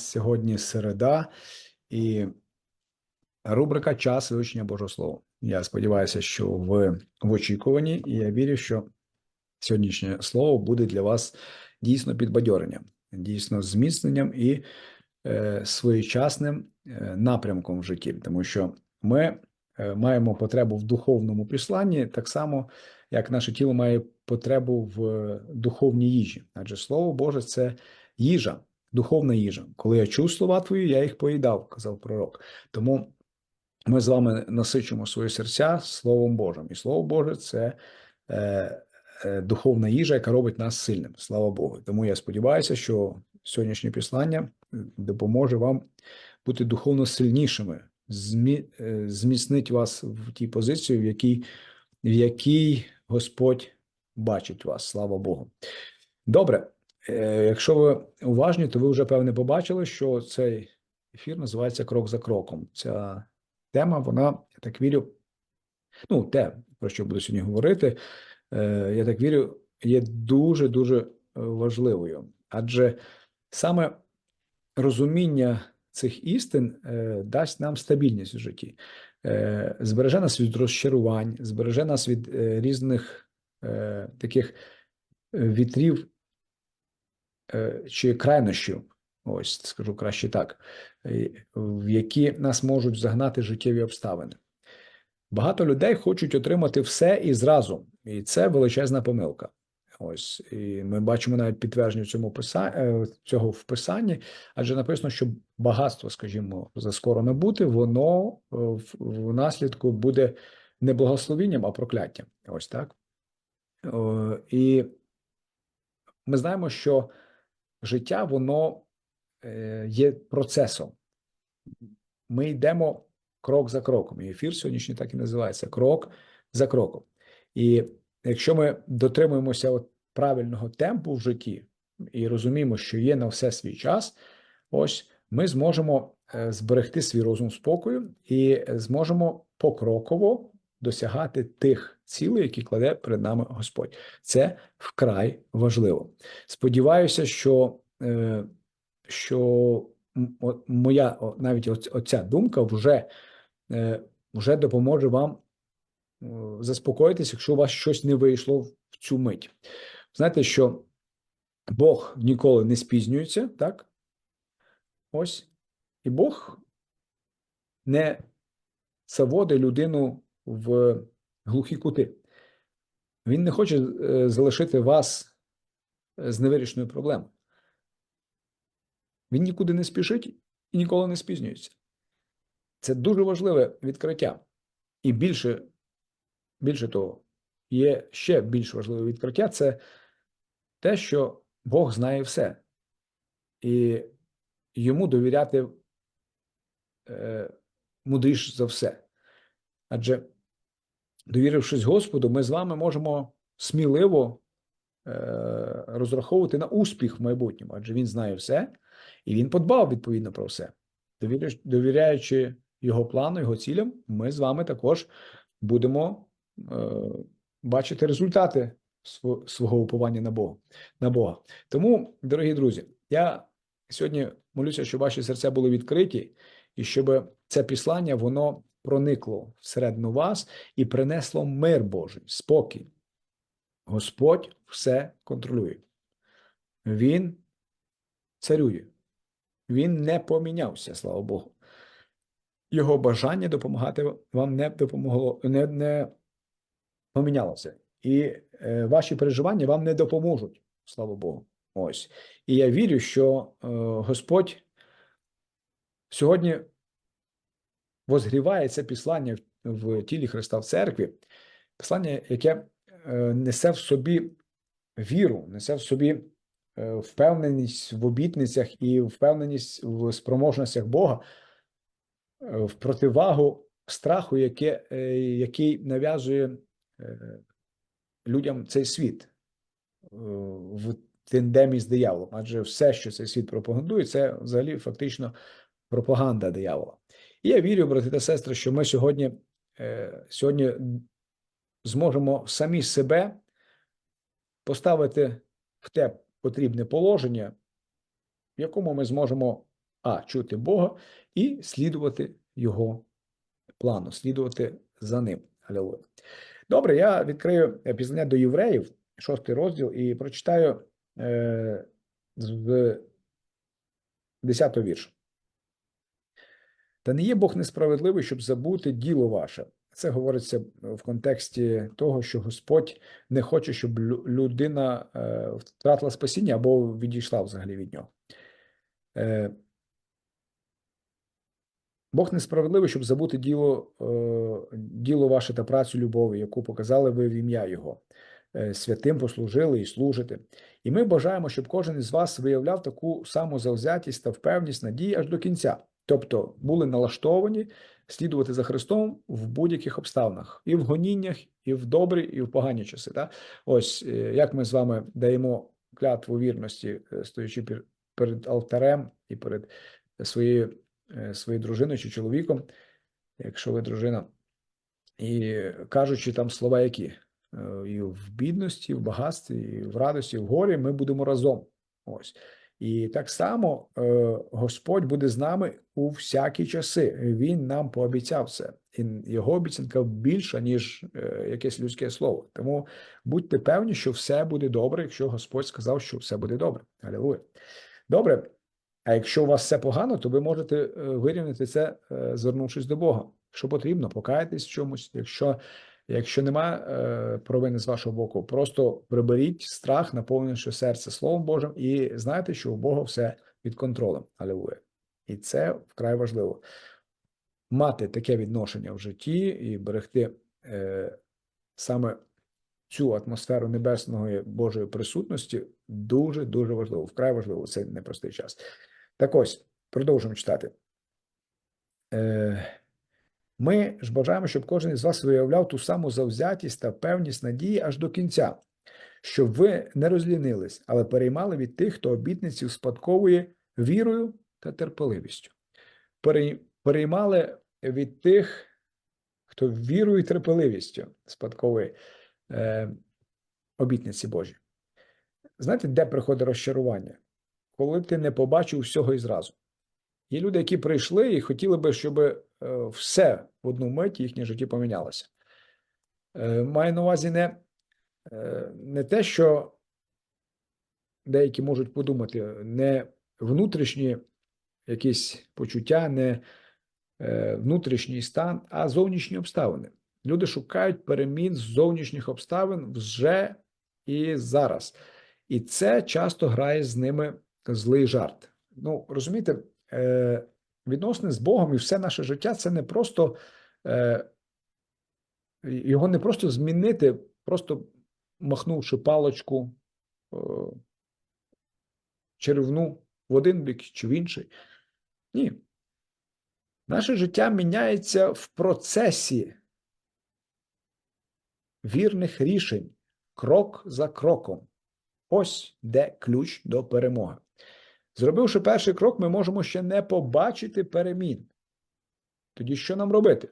нас сьогодні середа і рубрика Час вивчення Божого Слова. Я сподіваюся, що ви в очікуванні, і я вірю, що сьогоднішнє слово буде для вас дійсно підбадьоренням, дійсно зміцненням і е, своєчасним е, напрямком в житті, тому що ми е, маємо потребу в духовному присланні, так само як наше тіло має потребу в е, духовній їжі, адже слово Боже це їжа, духовна їжа. Коли я чув слова твої, я їх поїдав, казав пророк. Тому ми з вами насичимо свої серця Словом Божим. І Слово Боже це е, е, духовна їжа, яка робить нас сильним. Слава Богу. Тому я сподіваюся, що сьогоднішнє післання допоможе вам бути духовно сильнішими, змі, е, зміцнить вас в тій позиції, в якій, в якій Господь бачить вас. Слава Богу. Добре. Е, Якщо ви уважні, то ви вже певне побачили, що цей ефір називається Крок за кроком. Ця тема, вона, я так вірю, ну, те, про що буду сьогодні говорити, е, я так вірю, є дуже-дуже е, важливою. Адже саме розуміння цих істин дасть нам стабільність у житті, збереже нас від розчарувань, збереже нас від різних таких вітрів чи крайнощів, ось скажу краще так, е, в які нас можуть загнати життєві обставини. Багато людей хочуть отримати все і зразу, і це величезна помилка. Ось і ми бачимо навіть підтвердження цьому писа... е, цього в писанні, адже написано, що багатство, скажімо, заскоро не бути, воно е, в, наслідку буде не благословінням, а прокляттям. Ось так. І ми знаємо, що життя воно е, є процесом. Ми йдемо крок за кроком. І ефір сьогоднішній так і називається крок за кроком. І якщо ми дотримуємося от правильного темпу в житті і розуміємо, що є на все свій час, ось ми зможемо е, зберегти свій розум спокою і зможемо покроково досягати тих цілей, які кладе перед нами Господь. Це вкрай важливо. Сподіваюся, що, е, що моя навіть оця думка вже, е, вже допоможе вам е, заспокоїтись, якщо у вас щось не вийшло в цю мить. Знаєте, що Бог ніколи не спізнюється, так? Ось. І Бог не заводить людину в глухі кути. Він не хоче е, залишити вас е, з невирішеною проблемою. Він нікуди не спішить і ніколи не спізнюється. Це дуже важливе відкриття. І більше, більше того, є ще більш важливе відкриття це те, що Бог знає все. І йому довіряти е, мудріш за все. Адже, довірившись Господу, ми з вами можемо сміливо е, розраховувати на успіх в майбутньому, адже він знає все, і він подбав відповідно про все. Довіряючи, його плану, його цілям, ми з вами також будемо е, бачити результати свого уповання на Бога, на Бога. Тому, дорогі друзі, я сьогодні молюся, щоб ваші серця були відкриті, і щоб це післання воно проникло всередину вас і принесло мир Божий, спокій. Господь все контролює. Він царює. Він не помінявся, слава Богу. Його бажання допомагати вам не допомогло, не, не помінялося. І е, ваші переживання вам не допоможуть, слава Богу. Ось. І я вірю, що е, Господь сьогодні возгріває це післання в, тілі Христа в церкві, післання, яке е, несе в собі віру, несе в собі е, впевненість в обітницях і впевненість в спроможностях Бога, е, в противагу страху, яке, який нав'язує людям цей світ в тендемі з дияволом. Адже все, що цей світ пропагандує, це взагалі фактично пропаганда диявола. І я вірю, брати та сестри, що ми сьогодні, е, сьогодні зможемо самі себе поставити в те потрібне положення, в якому ми зможемо А. Чути Бога і слідувати Його плану, слідувати за ним. Алілуя. Добре, я відкрию пізнання до євреїв, шостий розділ, і прочитаю е, з 10 вірш. Та не є Бог несправедливий, щоб забути діло ваше. Це говориться в контексті того, що Господь не хоче, щоб людина е, втратила спасіння або відійшла взагалі від нього. Е, Бог несправедливий, щоб забути діло, е, діло ваше та працю любові, яку показали ви в ім'я Його. Е, Святим послужили і служите. І ми бажаємо, щоб кожен із вас виявляв таку саму завзятість та впевність надії аж до кінця. Тобто були налаштовані слідувати за Христом в будь-яких обставинах, і в гоніннях, і в добрі, і в погані часи. Так? Ось е, як ми з вами даємо клятву вірності, е, стоячи перед алтарем і перед своєю, е, своєю дружиною чи чоловіком, якщо ви дружина, і кажучи там слова які? І в бідності, і в багатстві, і в радості, і в горі ми будемо разом. Ось. І так само е, Господь буде з нами у всякі часи. Він нам пообіцяв це. І його обіцянка більша, ніж е, якесь людське слово. Тому будьте певні, що все буде добре, якщо Господь сказав, що все буде добре. Алілуя. Добре. А якщо у вас все погано, то ви можете е, вирівняти це, звернувшись до Бога. Якщо потрібно, покаятись в чомусь. Якщо, якщо нема е, провини з вашого боку, просто приберіть страх, наповнивши серце Словом Божим, і знайте, що у Бога все під контролем. Алілуя. І це вкрай важливо. Мати таке відношення в житті і берегти е, саме цю атмосферу небесної Божої присутності дуже дуже важливо, вкрай важливо цей непростий час. Так ось, продовжуємо читати. Е, Ми ж бажаємо, щоб кожен із вас виявляв ту саму завзятість та певність надії аж до кінця, щоб ви не розлінились, але переймали від тих, хто обітниці спадковує вірою та терпеливістю. Переймали від тих, хто вірою і терпеливістю спадковує е, обітниці Божі. Знаєте, де приходить розчарування? Коли ти не побачив всього і зразу. Є люди, які прийшли і хотіли би, щоб е, все в одну мить їхнє житті помінялося. Е, Маю на увазі не, е, не те, що деякі можуть подумати, не внутрішні якісь почуття, не внутрішній стан, а зовнішні обставини. Люди шукають перемін з зовнішніх обставин вже і зараз. І це часто грає з ними злий жарт. Ну, розумієте, відносини з Богом і все наше життя це не просто е, його не просто змінити, просто махнувши палочку е, черевну в один бік чи в інший. Ні. Наше життя міняється в процесі вірних рішень, крок за кроком. Ось де ключ до перемоги. Зробивши перший крок, ми можемо ще не побачити перемін. Тоді що нам робити?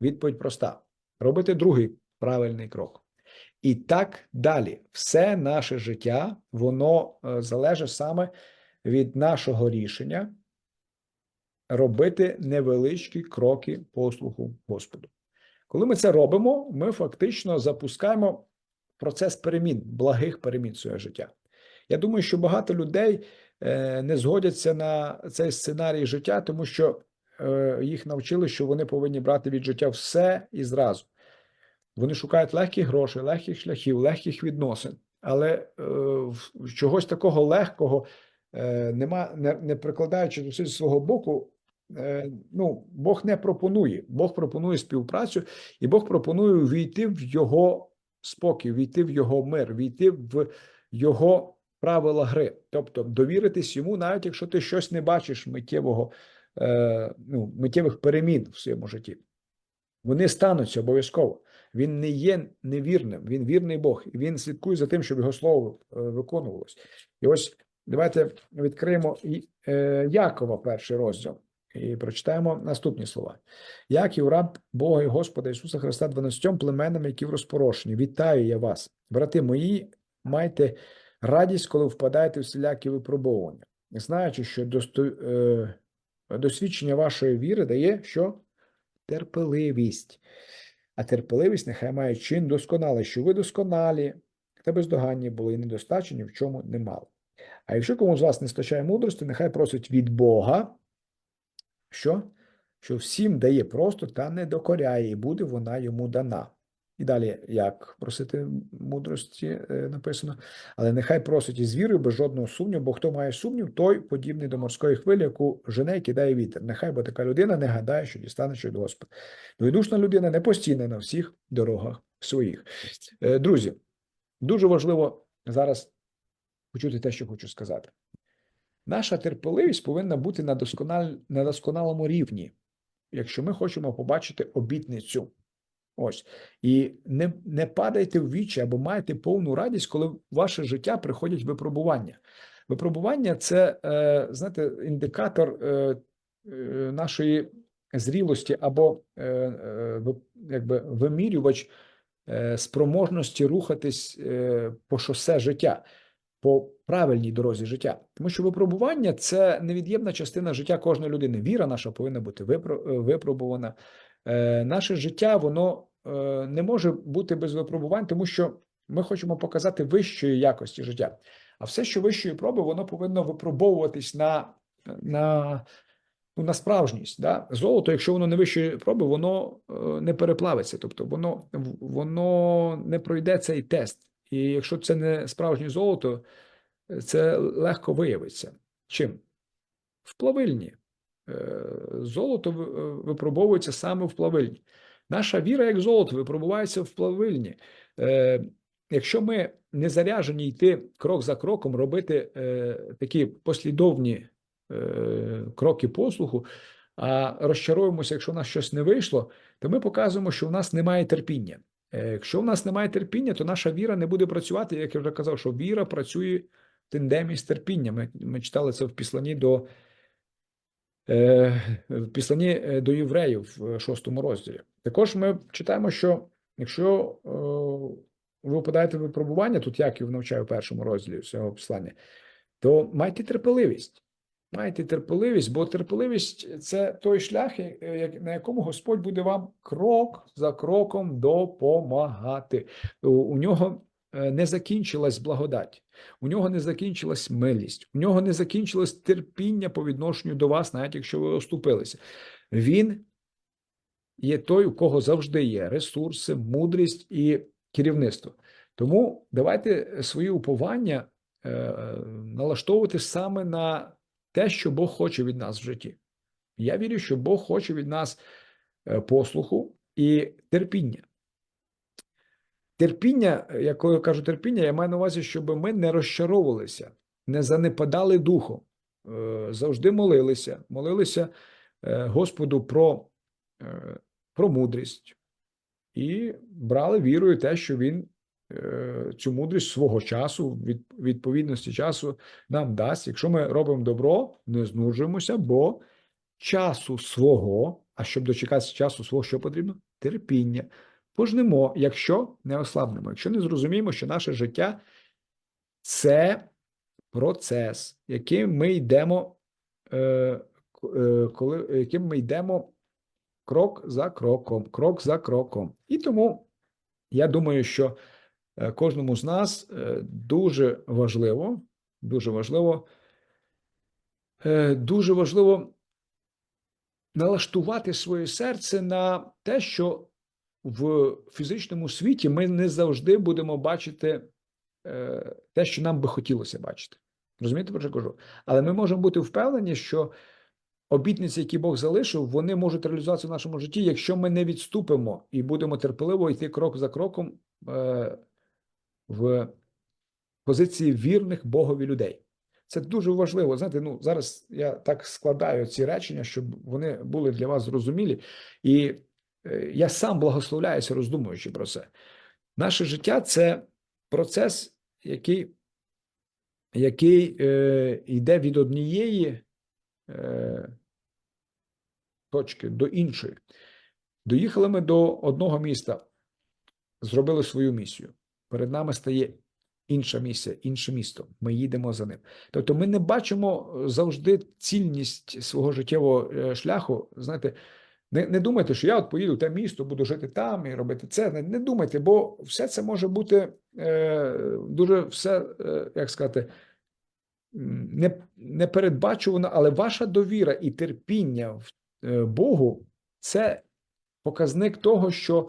Відповідь проста: робити другий правильний крок. І так далі. Все наше життя, воно е, залежить саме від нашого рішення робити невеличкі кроки послуху Господу. Коли ми це робимо, ми фактично запускаємо процес перемін, благих перемін своє життя. Я думаю, що багато людей не згодяться на цей сценарій життя, тому що е, їх навчили, що вони повинні брати від життя все і зразу. Вони шукають легких грошей, легких шляхів, легких відносин, але е, чогось такого легкого е, нема, не, не прикладаючи зусиль свого боку. е, Ну, Бог не пропонує. Бог пропонує співпрацю, і Бог пропонує війти в його спокій, війти в його мир, війти в його правила гри. Тобто довіритись йому, навіть якщо ти щось не бачиш миттєвого, е, ну, миттєвих перемін в своєму житті. Вони стануться обов'язково. Він не є невірним, він вірний Бог, і він слідкує за тим, щоб його слово е, виконувалось. І ось давайте відкриємо е, Якова перший розділ і прочитаємо наступні слова. Яків, раб Бога і Господа Ісуса Христа, 12 племенам, які в розпорошенні. Вітаю я вас, брати мої, майте радість, коли впадаєте в всілякі випробовування, знаючи, що е, досвідчення вашої віри дає що? Терпеливість. А терпеливість нехай має чин досконалий, що ви досконалі та бездоганні були і недостачі ні в чому не мали. А якщо кому з вас не стачає мудрості, нехай просить від Бога, що? Що всім дає просто та не докоряє, і буде вона йому дана. І далі, як просити мудрості, е, написано, але нехай просить із вірою без жодного сумніву, бо хто має сумнів, той подібний до морської хвилі, яку жене і кидає вітер. Нехай бо така людина не гадає, що дістане що від Господа. Двоєдушна людина не постійна на всіх дорогах своїх. Е, Друзі, дуже важливо зараз почути те, що хочу сказати. Наша терпеливість повинна бути на, доскональ... на досконалому рівні, якщо ми хочемо побачити обітницю. Ось. І не, не падайте в вічі або майте повну радість, коли в ваше життя приходять випробування. Випробування це, е, знаєте, індикатор е, е, нашої зрілості або е, е, якби вимірювач е, спроможності рухатись е, по шосе життя, по правильній дорозі життя. Тому що випробування це невід'ємна частина життя кожної людини. Віра наша повинна бути е, випробувана. Е, Наше життя воно е, не може бути без випробувань, тому що ми хочемо показати вищої якості життя. А все, що вищої проби, воно повинно випробовуватись на, на, ну, на справжність. Да? Золото, якщо воно не вищої проби, воно е, не переплавиться, тобто воно, воно не пройде цей тест. І якщо це не справжнє золото, це легко виявиться. Чим? В плавильні. Е, Золото е, випробовується саме в плавильні. Наша віра, як золото, випробувається в плавильні. Е, Якщо ми не заряжені йти крок за кроком, робити такі послідовні кроки послуху, а розчаруємося, якщо в нас щось не вийшло, то ми показуємо, що в нас немає терпіння. Якщо в нас немає терпіння, то наша віра не буде працювати. Як я вже казав, що віра працює в тандемі з терпінням. Ми, ми читали це в післанні до в післанні е, до євреїв в шостому розділі. Також ми читаємо, що якщо е, ви впадаєте в випробування, тут Яків навчає в першому розділі цього послання, то майте терпеливість. Майте терпеливість, бо терпеливість це той шлях, на якому Господь буде вам крок за кроком допомагати. У, нього е, не закінчилась благодать, у нього не закінчилась милість, у нього не закінчилось терпіння по відношенню до вас, навіть якщо ви оступилися. Він є той, у кого завжди є ресурси, мудрість і керівництво. Тому давайте свої уповання е, налаштовувати саме на те, що Бог хоче від нас в житті. Я вірю, що Бог хоче від нас е, послуху і терпіння. Терпіння, е, як я кажу терпіння, я маю на увазі, щоб ми не розчаровувалися, не занепадали духом, е, завжди молилися, молилися е, Господу про, про мудрість і брали вірою те, що Він цю мудрість свого часу, від відповідності часу нам дасть. Якщо ми робимо добро, не знужуємося, бо часу свого, а щоб дочекатися часу свого, що потрібно? Терпіння. Пожнемо, якщо не ослабнемо, якщо не зрозуміємо, що наше життя це процес, яким ми йдемо, е, е, коли, яким ми йдемо крок за кроком, крок за кроком. І тому я думаю, що е, кожному з нас дуже важливо, дуже важливо, дуже важливо налаштувати своє серце на те, що в фізичному світі ми не завжди будемо бачити е, те, що нам би хотілося бачити. Розумієте, про що кажу? Але ми можемо бути впевнені, що обітниці, які Бог залишив, вони можуть реалізуватися в нашому житті, якщо ми не відступимо і будемо терпеливо йти крок за кроком е, в позиції вірних Богові людей. Це дуже важливо. Знаєте, ну зараз я так складаю ці речення, щоб вони були для вас зрозумілі. І я сам благословляюся, роздумуючи про це. Наше життя це процес, який, який е, йде від однієї е, точки до іншої. Доїхали ми до одного міста, зробили свою місію. Перед нами стає інша місія, інше місто. Ми їдемо за ним. Тобто, ми не бачимо е, завжди цільність свого життєвого е, шляху. Знаєте, не, не думайте, що я от поїду в те місто, буду жити там і робити це. Не, не думайте, бо все це може бути е, дуже все, е, як сказати, не, непередбачувано, але ваша довіра і терпіння в е, Богу це показник того, що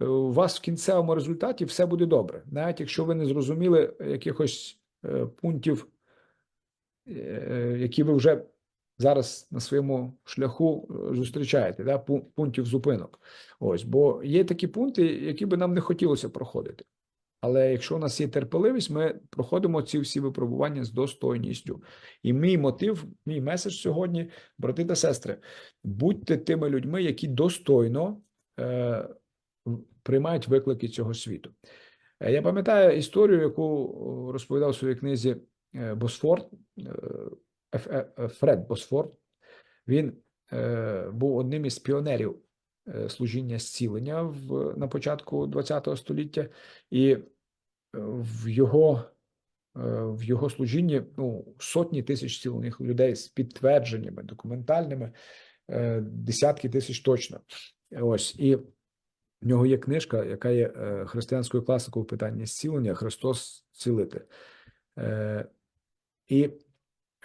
е, у вас в кінцевому результаті все буде добре, навіть якщо ви не зрозуміли якихось е, пунктів, е, які ви вже зараз на своєму шляху е, зустрічаєте, да, пунктів зупинок. Ось, бо є такі пункти, які би нам не хотілося проходити. Але якщо у нас є терпеливість, ми проходимо ці всі випробування з достойністю. І мій мотив, мій меседж сьогодні, брати та сестри, будьте тими людьми, які достойно е, приймають виклики цього світу. Е, Я пам'ятаю історію, яку розповідав у своїй книзі е, Е, Е- Фред Босфор. Він е, був одним із піонерів служіння зцілення в, на початку ХХ століття, і в його, в його служінні ну, сотні тисяч зцілених людей з підтвердженнями документальними, десятки тисяч точно. Ось і в нього є книжка, яка є християнською класикою в питанні зцілення Христос цілитель. Е, І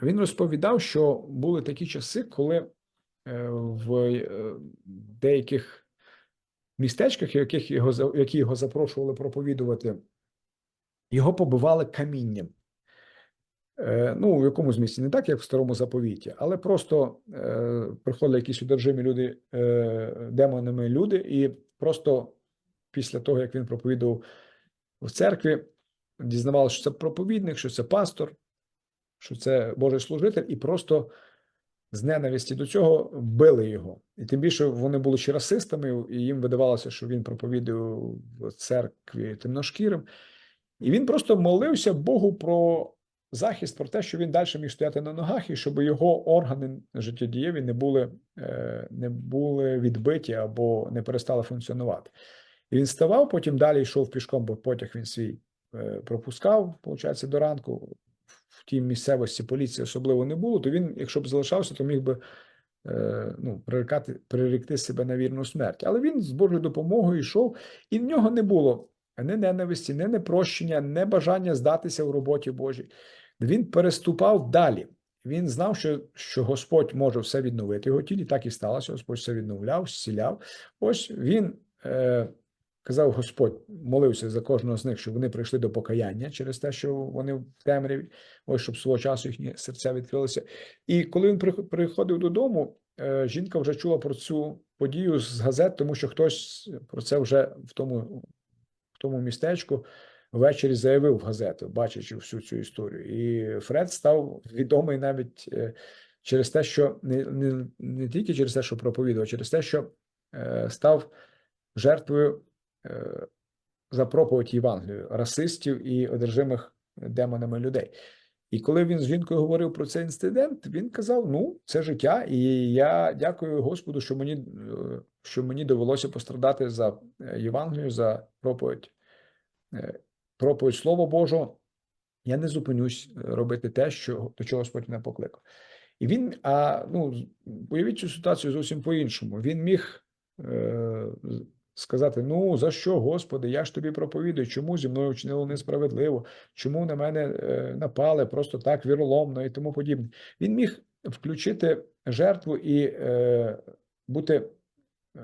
він розповідав, що були такі часи, коли е, в е, деяких містечках, яких його, які його запрошували проповідувати, його побивали камінням. Е, Ну, в якомусь місці не так, як в старому заповіті, але просто е, приходили якісь одержимі люди, е, демонами люди, і просто після того, як він проповідував в церкві, дізнавалися, що це проповідник, що це пастор, що це Божий служитель, і просто з ненависті до цього били його. І тим більше вони були ще расистами, і їм видавалося, що він проповідує в церкві темношкірим. І він просто молився Богу про захист, про те, що він далі міг стояти на ногах, і щоб його органи життєдієві не були, е, не були відбиті або не перестали функціонувати. І він ставав, потім далі йшов пішком, бо потяг він свій е, пропускав, виходить, до ранку. В тій місцевості поліції особливо не було, то він, якщо б залишався, то міг би е, ну, прирекати, приректи себе на вірну смерть. Але він з Божою допомогою йшов, і в нього не було ні ненависті, ні непрощення, ні бажання здатися в роботі Божій. Він переступав далі. Він знав, що, що Господь може все відновити його тілі. Так і сталося. Господь все відновляв, зціляв. Ось він е, казав Господь, молився за кожного з них, щоб вони прийшли до покаяння через те, що вони в темряві, ось щоб свого часу їхні серця відкрилися. І коли він приходив додому, е, жінка вже чула про цю подію з газет, тому що хтось про це вже в тому, в тому містечку ввечері заявив в газету, бачачи всю цю історію. І Фред став відомий навіть е, через те, що не, не, не тільки через те, що проповідував, через те, що е, став жертвою за проповідь Євангелію расистів і одержимих демонами людей. І коли він з жінкою говорив про цей інцидент, він казав: Ну, це життя, і я дякую Господу, що мені, е, що мені довелося пострадати за е, Євангелію, за проповідь, е, проповідь Слова Божого. Я не зупинюсь е, робити те, що до чого Господь мене покликав. І він, а ну, уявіть цю ситуацію зовсім по-іншому. Він міг е, сказати: Ну, за що, Господи, я ж тобі проповідую, чому зі мною вчинило несправедливо, чому на мене е, напали просто так віроломно і тому подібне. Він міг включити жертву і е, бути е,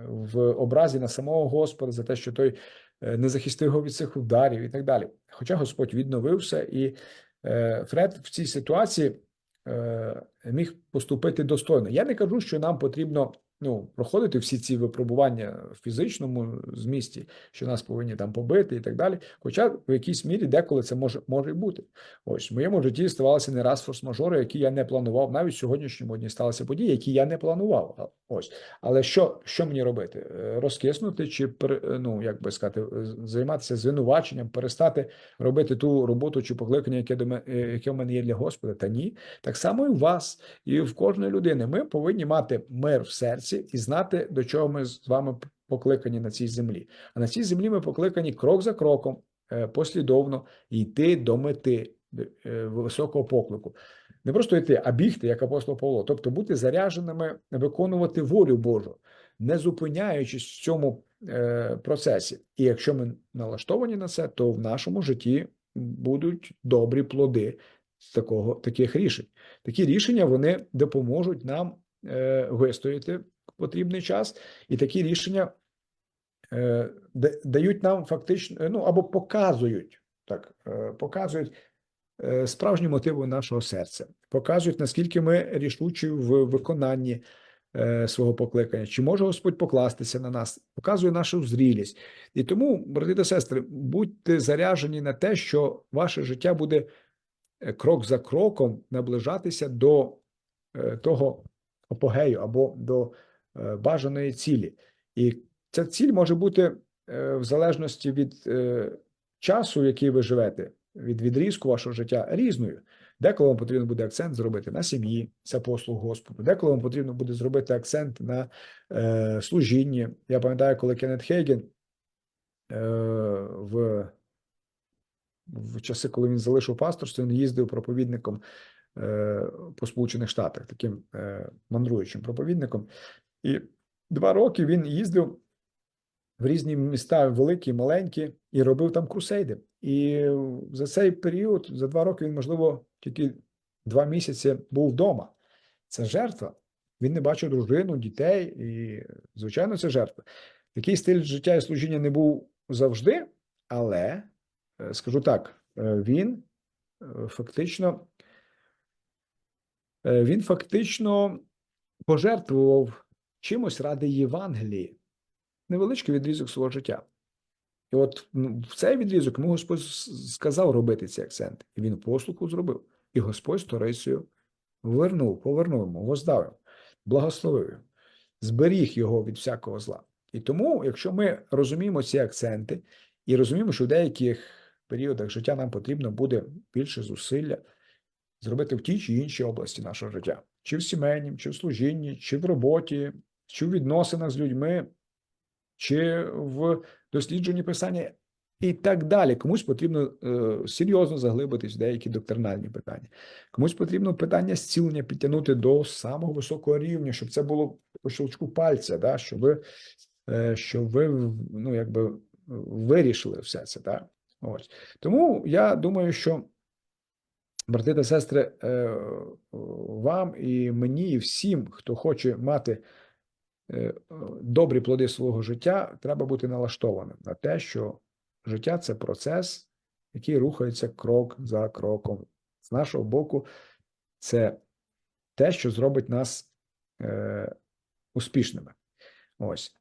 в образі на самого Господа за те, що той е, не захистив його від цих ударів і так далі. Хоча Господь відновився, і е, Фред в цій ситуації е, міг поступити достойно. Я не кажу, що нам потрібно ну, проходити всі ці випробування в фізичному змісті, що нас повинні там побити і так далі. Хоча в якійсь мірі деколи це може, може бути. Ось в моєму житті ставалися не раз форс-мажори, які я не планував. Навіть в сьогоднішньому дні сталися події, які я не планував. Ось. Але що, що мені робити? Е, Розкиснути чи е, ну, як би сказати, займатися звинуваченням, перестати робити ту роботу чи покликання, яке до мене, яке в мене є для Господа? Та ні. Так само і в вас, і в кожної людини. Ми повинні мати мир в серці і знати, до чого ми з вами покликані на цій землі. А на цій землі ми покликані крок за кроком е, послідовно йти до мети високого поклику. Не просто йти, а бігти, як апостол Павло, тобто бути зарядженими, виконувати волю Божу, не зупиняючись в цьому е, процесі. І якщо ми налаштовані на це, то в нашому житті будуть добрі плоди з такого таких рішень. Такі рішення вони допоможуть нам е, вистояти потрібний час, і такі рішення е, дають нам фактично ну або показують так, е, показують е, справжні мотиви нашого серця, показують наскільки ми рішучі в виконанні е, свого покликання, чи може Господь покластися на нас, показує нашу зрілість. І тому, брати та сестри, будьте заряжені на те, що ваше життя буде е, крок за кроком наближатися до того апогею або до бажаної цілі. І ця ціль може бути в залежності від часу, в який ви живете, від відрізку вашого життя різною. Деколи вам потрібно буде акцент зробити на сім'ї, це послуг Господу. Деколи вам потрібно буде зробити акцент на е, служінні. Я пам'ятаю, коли Кеннет Хейген е, в, в часи, коли він залишив пасторство, він їздив проповідником е, по Сполучених Штатах, таким е, мандруючим проповідником. І два роки він їздив в різні міста, великі, маленькі, і робив там крусейди. І за цей період, за два роки, він, можливо, тільки два місяці був вдома. Це жертва. Він не бачив дружину, дітей, і, звичайно, це жертва. Такий стиль життя і служіння не був завжди, але е, скажу так, е, він е, фактично, він фактично пожертвував чимось ради Євангелії, невеличкий відрізок свого життя. І от ну, в цей відрізок йому Господь сказав робити ці акценти. І він послуху зробив. І Господь сторицею вернув, повернув йому, воздав благословив зберіг його від всякого зла. І тому, якщо ми розуміємо ці акценти і розуміємо, що в деяких періодах життя нам потрібно буде більше зусилля зробити в тій чи іншій області нашого життя, чи в сімейнім, чи в служінні, чи в роботі, чи в відносинах з людьми, чи в дослідженні писання і так далі. Комусь потрібно е, серйозно заглибитись в деякі доктринальні питання. Комусь потрібно питання зцілення підтягнути до самого високого рівня, щоб це було по щелчку пальця, да, щоб ви, е, щоб ви ну, якби вирішили все це. Да? Ось. Тому я думаю, що. Брати та сестри, е, вам і мені, і всім, хто хоче мати добрі плоди свого життя, треба бути налаштованим на те, що життя це процес, який рухається крок за кроком. З нашого боку, це те, що зробить нас е, успішними. Ось.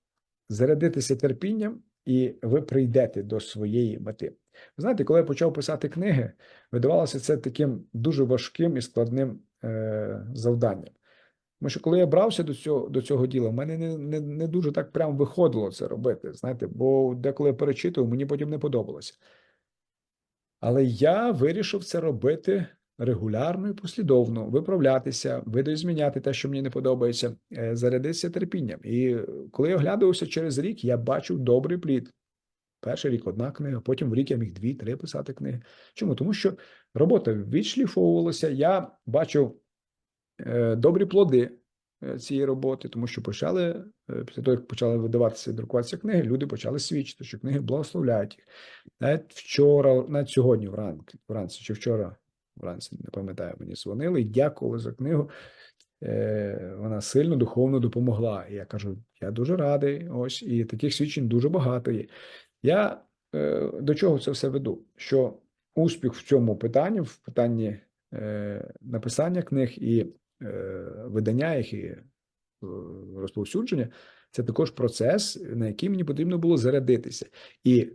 Зарядитися терпінням, і ви прийдете до своєї мети. Знаєте, коли я почав писати книги, видавалося це таким дуже важким і складним е, завданням. Тому що коли я брався до цього до цього діла, в мене не, не, не дуже так прям виходило це робити. Знаєте, бо деколи я перечитував, мені потім не подобалося. Але я вирішив це робити регулярно і послідовно, виправлятися, видозміняти те, що мені не подобається, е, зарядитися терпінням. І коли я оглядувався через рік, я бачив добрий плід. Перший рік одна книга, потім в рік я міг дві-три писати книги. Чому? Тому що робота відшліфовувалася, я бачив е, добрі плоди е, цієї роботи, тому що почали, е, після того, як почали видаватися і друкуватися книги, люди почали свідчити, що книги благословляють їх. Навіть вчора, навіть сьогодні вранці, вранці чи вчора вранці, не пам'ятаю, мені дзвонили і дякували за книгу. Е, Вона сильно духовно допомогла. І я кажу, я дуже радий. Ось, і таких свідчень дуже багато є. Я е, до чого це все веду? Що успіх в цьому питанні, в питанні е, написання книг і е, видання їх і е, розповсюдження, це також процес, на який мені потрібно було зарядитися. І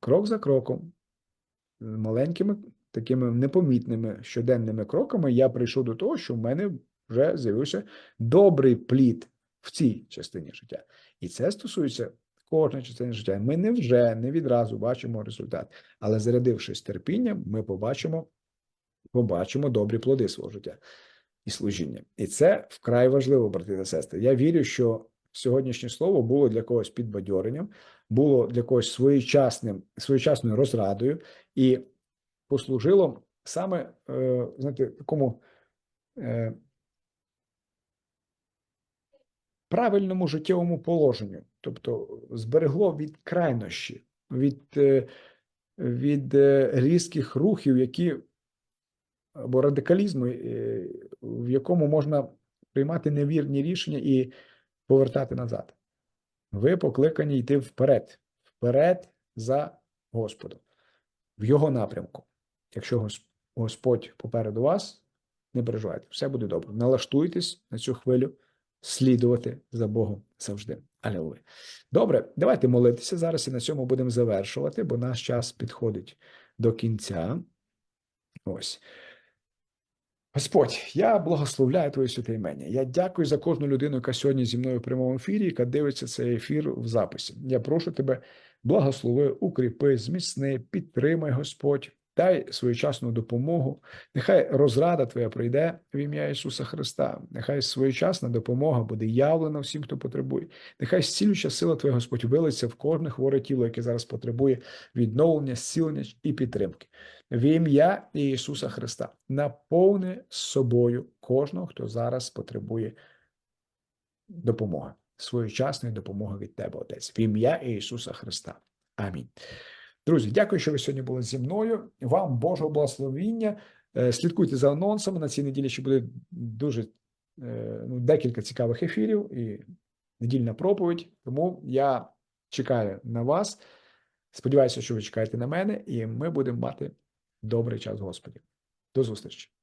крок за кроком, маленькими такими непомітними щоденними кроками, я прийшов до того, що в мене вже з'явився добрий плід в цій частині життя. І це стосується кожної частини життя. Ми не вже не відразу бачимо результат, але зарядившись терпінням, ми побачимо, побачимо добрі плоди свого життя і служіння. І це вкрай важливо, брати та сестри. Я вірю, що сьогоднішнє слово було для когось підбадьоренням, було для когось своєчасним, своєчасною розрадою і послужило саме, е, знаєте, такому е, правильному життєвому положенню, тобто зберегло від крайнощі, від, е, від е, різких рухів, які або радикалізму, е, в якому можна приймати невірні рішення і повертати назад. Ви покликані йти вперед, вперед за Господом, в його напрямку. Якщо Господь попереду вас, не переживайте, все буде добре. Налаштуйтесь на цю хвилю, слідувати за Богом завжди. Алілуя. Добре, давайте молитися зараз і на цьому будемо завершувати, бо наш час підходить до кінця. Ось. Господь, я благословляю Твоє святе імення. Я дякую за кожну людину, яка сьогодні зі мною в прямому ефірі, яка дивиться цей ефір в записі. Я прошу тебе, благослови, укріпи, зміцни, підтримай, Господь, дай своєчасну допомогу. Нехай розрада Твоя прийде в ім'я Ісуса Христа. Нехай своєчасна допомога буде явлена всім, хто потребує. Нехай зцілюча сила Твоя, Господь, вилиться в кожне хворе тіло, яке зараз потребує відновлення, зцілення і підтримки. В ім'я Ісуса Христа наповни собою кожного, хто зараз потребує допомоги, своєчасної допомоги від Тебе, Отець, в ім'я Ісуса Христа. Амінь. Друзі, дякую, що ви сьогодні були зі мною. Вам Божого благословіння. Е, Слідкуйте за анонсами. На цій неділі ще буде дуже е, ну, декілька цікавих ефірів і недільна проповідь. Тому я чекаю на вас. Сподіваюся, що ви чекаєте на мене, і ми будемо мати добрий час, Господі. До зустрічі.